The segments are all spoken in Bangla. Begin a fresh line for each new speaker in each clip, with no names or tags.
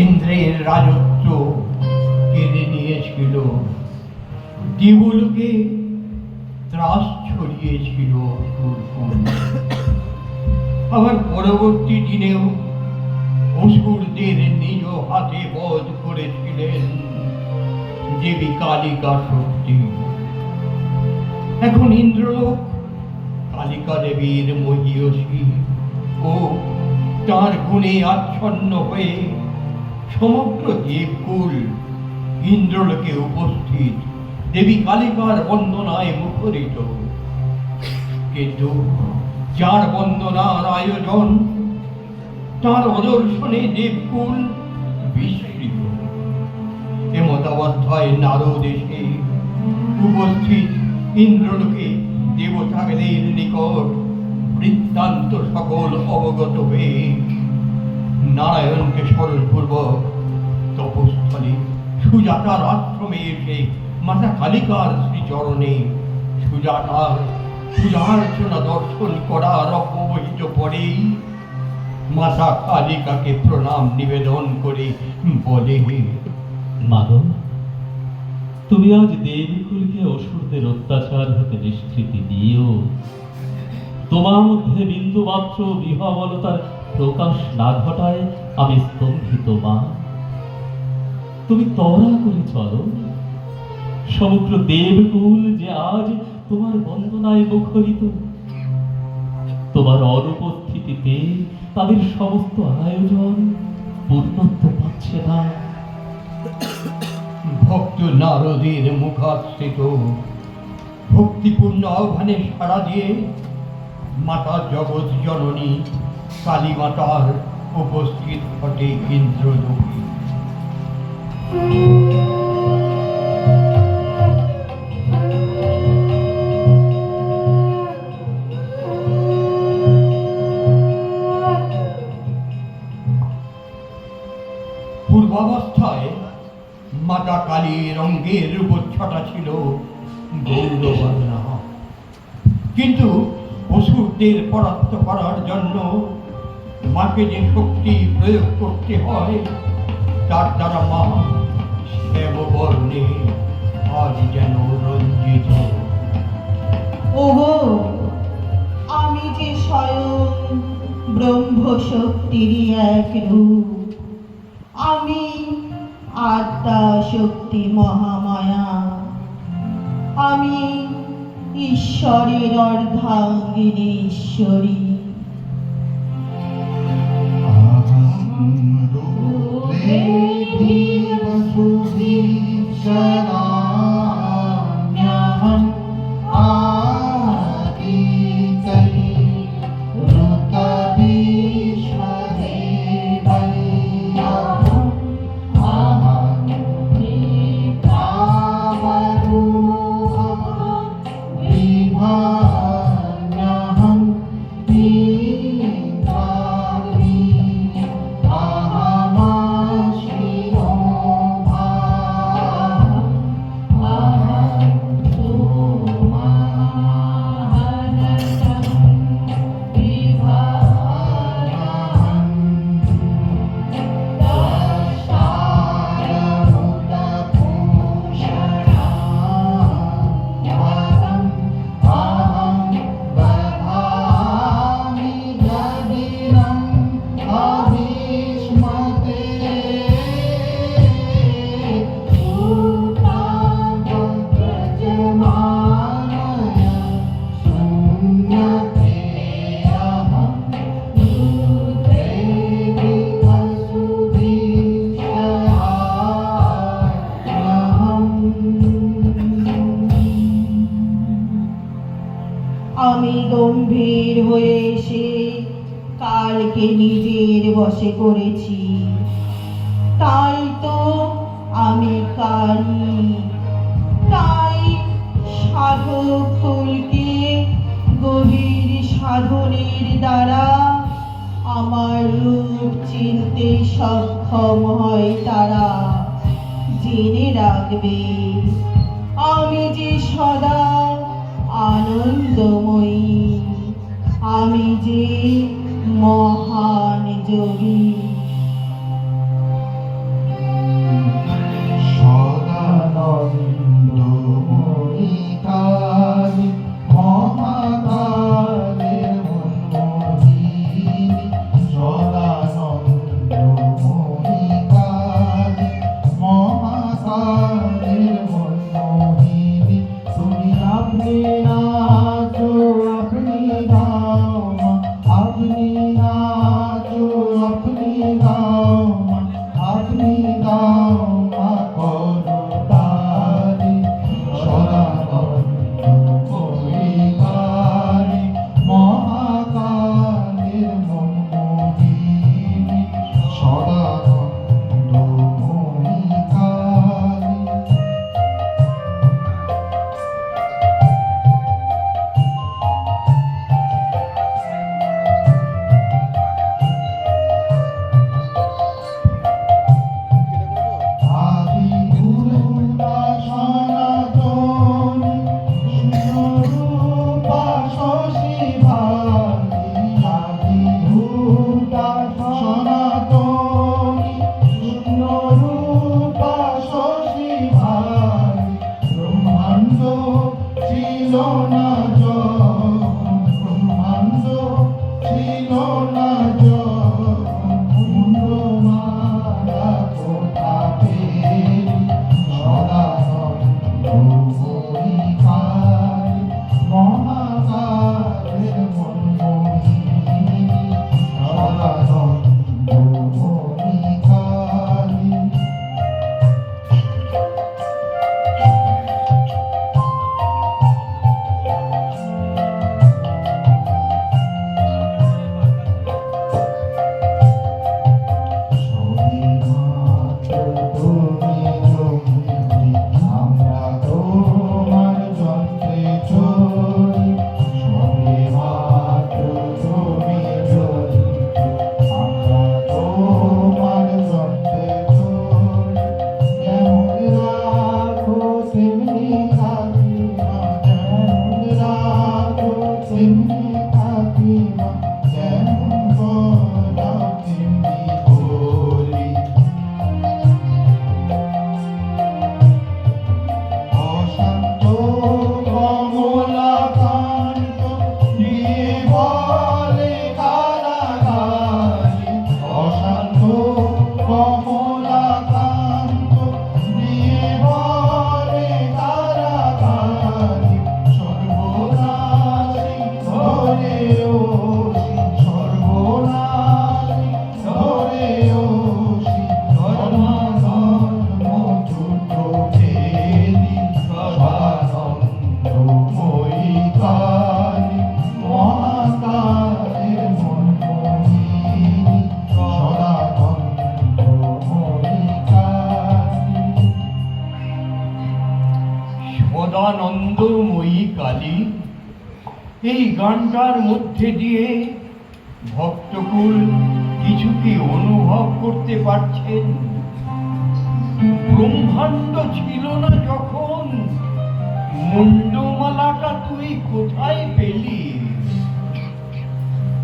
ইন্দ্রের রাজত্ব কেড়ে নিয়েছিল। দেবলোকে ত্রাস ছড়িয়েছিল আবার পরবর্তী দিনেও অসুরদের নিজ হাতে বধ করেছিলেন দেবী কালিকা শক্তি। এখন ইন্দ্রলোক কালিকা দেবীর মহিয়সী ও তার গুণে আচ্ছন্ন হয়ে সমগ্র দেবকুল ইন্দ্রলোকে উপস্থিত। দেবী কালিকার বন্দনায় মুখরিত। কিন্তু যার বন্দনার আয়োজন, তার অদর্শনে দেবকুল বিস্মৃত। এমতাবস্থায় নারদ এসে উপস্থিত ইন্দ্রলোকে দেবতাদের নিকট বৃত্তান্ত সকল অবগত হয়ে নারায়ণকে স্মরণপূর্বক তপস্থলে সুজাতার আশ্রমে এসে মাতা কালিকার শ্রীচরণে। সুজাতার পূজার্চনা দর্শন করার অপহিত পরেই মাতা কালিকাকে প্রণাম নিবেদন করে বলে
মাধব, তুমি আজ দেবীকুলকে অসুরদের অত্যাচার হতে নিষ্কৃতি দিও তোমার মধ্যে বিন্দু মাত্র বিহবলতার প্রকাশ না ঘটায়, আমি স্তম্ভিত মা। তুমি তরা করে চলো। সমগ্র দেবকুল যে আজ তোমার বন্দনায় মুখরিত। তোমার অনুপস্থিতিতে তাদের সমস্ত আয়োজন পূর্ণত্ব পাচ্ছে না।
ভক্ত নারদের মুখাশ্রিত। ভক্তিপূর্ণ আহ্বানে সাড়া দিয়ে মাতা জগৎ জননী কালী মাতার উপস্থিত ঘটে ইন্দ্রলোকে পূর্বাবস্থায় মাতা কালীর অঙ্গের রূপচ্ছটা ছিল গৌরবর্ণা। কিন্তু অসুরদের পরাস্ত করার জন্য মাকে যে শক্তি প্রয়োগ করতে হয়, তার দ্বারা মা শ্যামবর্ণে আজ যেন রঞ্জিত।
ওহো, আমি যে স্বয়ং ব্রহ্মশক্তিরই এক রূপ, আমি আত্মা শক্তি মহামায়া, আমি ঈশ্বরের অর্ধাঙ্গিনী ঈশ্বরী। চিনতে সক্ষম হয় তারা। জেনে রাখবে। আমি যে সদা আনন্দময়ী আমি যে
চিদানন্দময়ী কালী। এই গানটার মধ্যে দিয়ে ভক্তকুল কিছু কি অনুভব করতে পারছেন। ব্রহ্মাণ্ড ছিল না যখন মুন্ডমালাটা তুই কোথায় পেলি?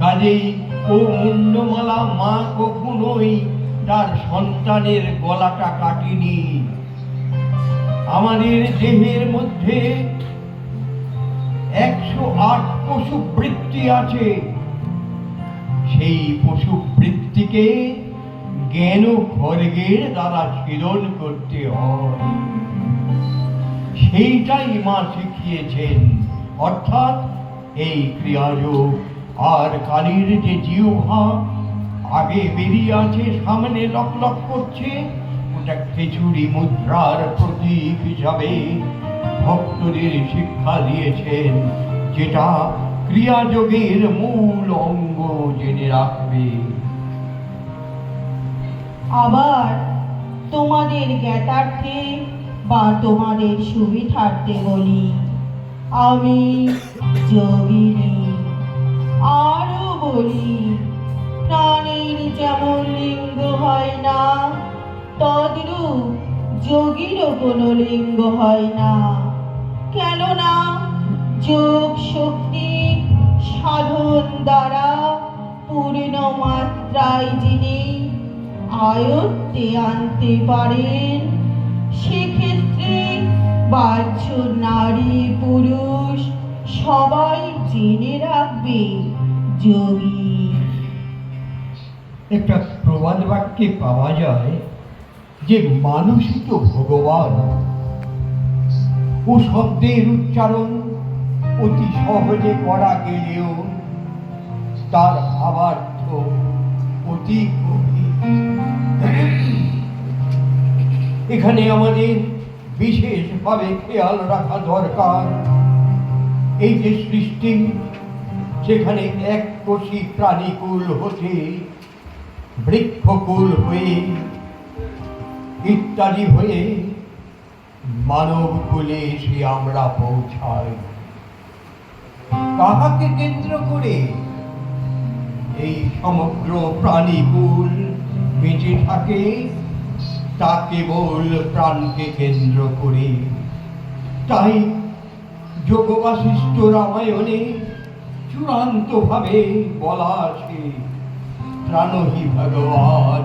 কাজেই ও মুন্ডমালা মা কখনোই তার সন্তানের গলাটা কাটিনি। আমাদের দেহের মধ্যে একশো আট পশু বৃত্তি আছে। সেই পশু বৃত্তিকে জ্ঞান ও খড়গের দ্বারা ছেদন করতে হয়। সেইটাই মা শিখিয়েছেন। অর্থাৎ এই ক্রিয়াযোগ। আর কালীর যে জিহ্বা, আগে বেরিয়ে আছে, সামনে লক লক করছে খিচুড়ি মুদ্রার প্রতীক হিসাবে ভক্তদের শিক্ষা দিয়েছেন, যেটা ক্রিয়াযোগের মূল অঙ্গ জেনে রাখবে।
আবার তোমাদের জ্ঞাতার্থে বা তোমাদের সুবিধার্থে বলি, আমি যোগিনী। বলি, প্রাণীর যেমন লিঙ্গ হয় না তদ্রূপ যোগীরও কোনো লিঙ্গ হয় না। কেননা যোগ শক্তি সাধন দ্বারা পূর্ণ মাত্রায় যিনি আয়ত্তে আনতে পারেন, সেক্ষেত্রে বাহ্য নারী পুরুষ সবাই জেনে রাখবে যোগী।
একটা প্রবাদ বাক্যে পাওয়া যায় যে মানুষই তো ভগবান, ও শব্দের উচ্চারণ অতি সহজে করা গেলেও তার ভাবার্থ অতি এখানে আমাদের বিশেষভাবে খেয়াল রাখা দরকার। এই যে সৃষ্টি, সেখানে এক কোষী প্রাণীকুল হতে বৃক্ষকুল হয়ে ইত্যাদি হয়ে মানব কুলে এসে আমরা পৌঁছাই কাহাকে কেন্দ্র করে এই সমগ্র প্রাণীকুল বেঁচে থাকে, তা কেবল প্রাণকে কেন্দ্র করে তাই যোগবাসিষ্ঠ রামায়ণে চূড়ান্তভাবে বলা আছে, প্রাণহি ভগবান।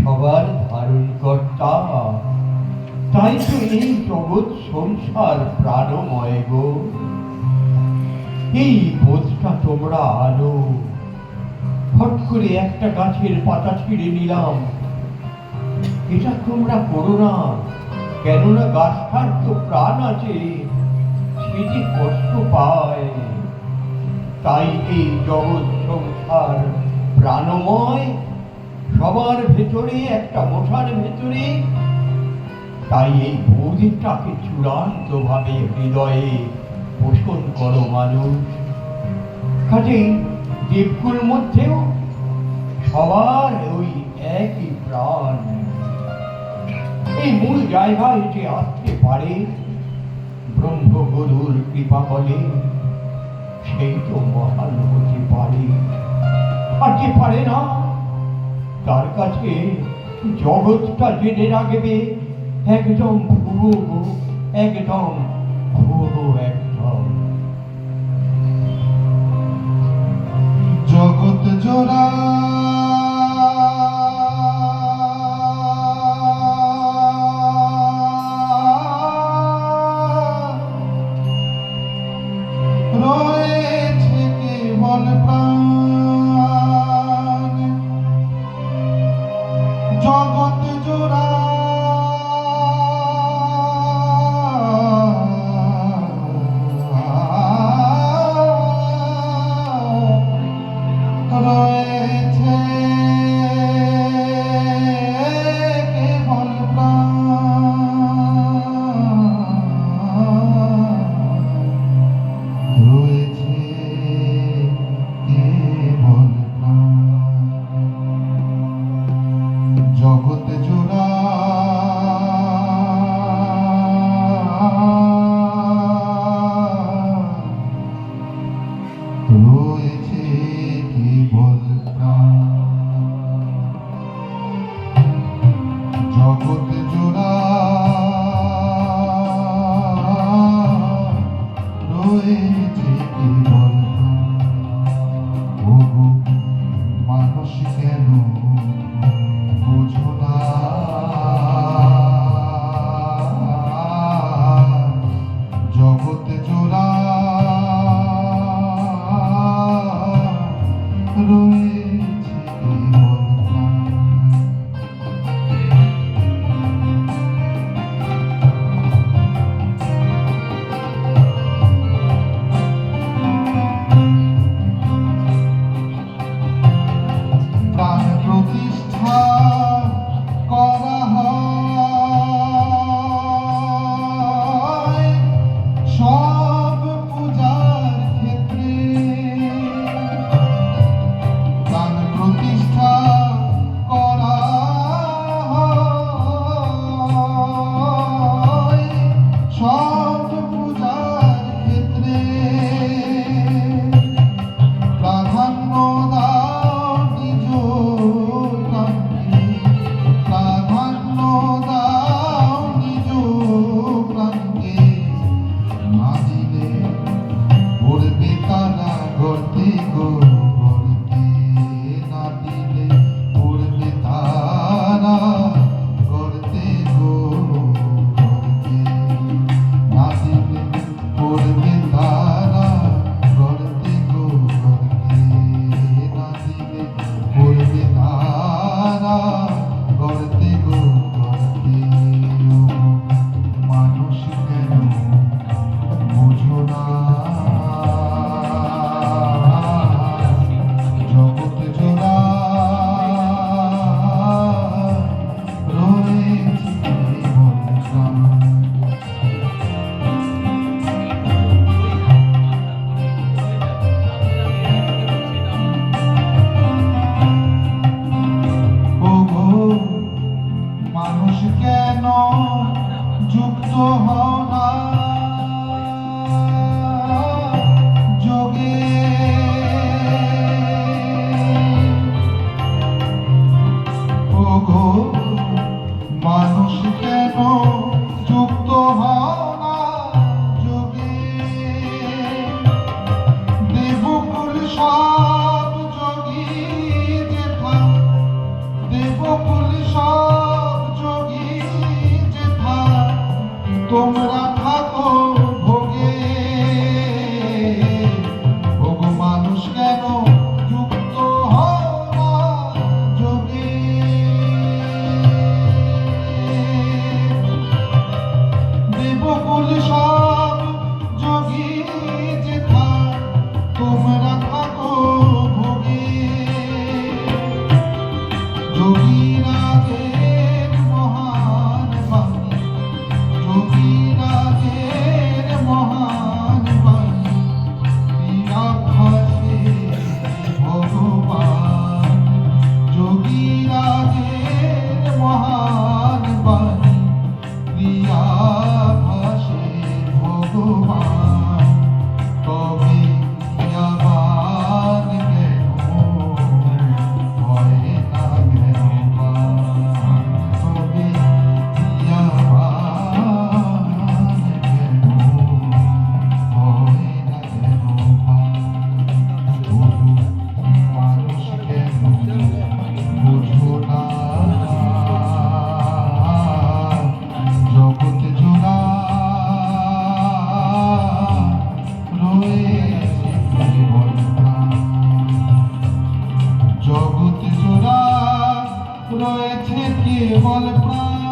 সবার ধারণ কর্তা তাই তো এই জগৎ সংসার প্রাণময় গো। এই বোধটা তোমরা আলো। ফট করে একটা গাছের পাতা ছিঁড়ে নিলাম। এটা তোমরা করো না, কেননা গাছটার তো প্রাণ আছে সে যে কষ্ট পায়। তাই এই জগৎ সংসার প্রাণময় সবার ভেতরে একটা মশার ভেতরে। তাই এই বোধটাকে চূড়ান্ত ভাবে হৃদয়ে পোষণ করো মানুষ। কাজেই দেবকুল মধ্যেও সবার ওই একই প্রাণ। এই মূল জায়গায় যে আসতে পারে ব্রহ্মগুরুর কৃপা বলে, সেই তো মহান হতে পারে। আর যে পারে না তার কাছে জগৎটা জেনে রাখবে একদম ভুয়ো একদম ভুয়ো
দেবকুল সব রয়েছে কেবল প্রাণ।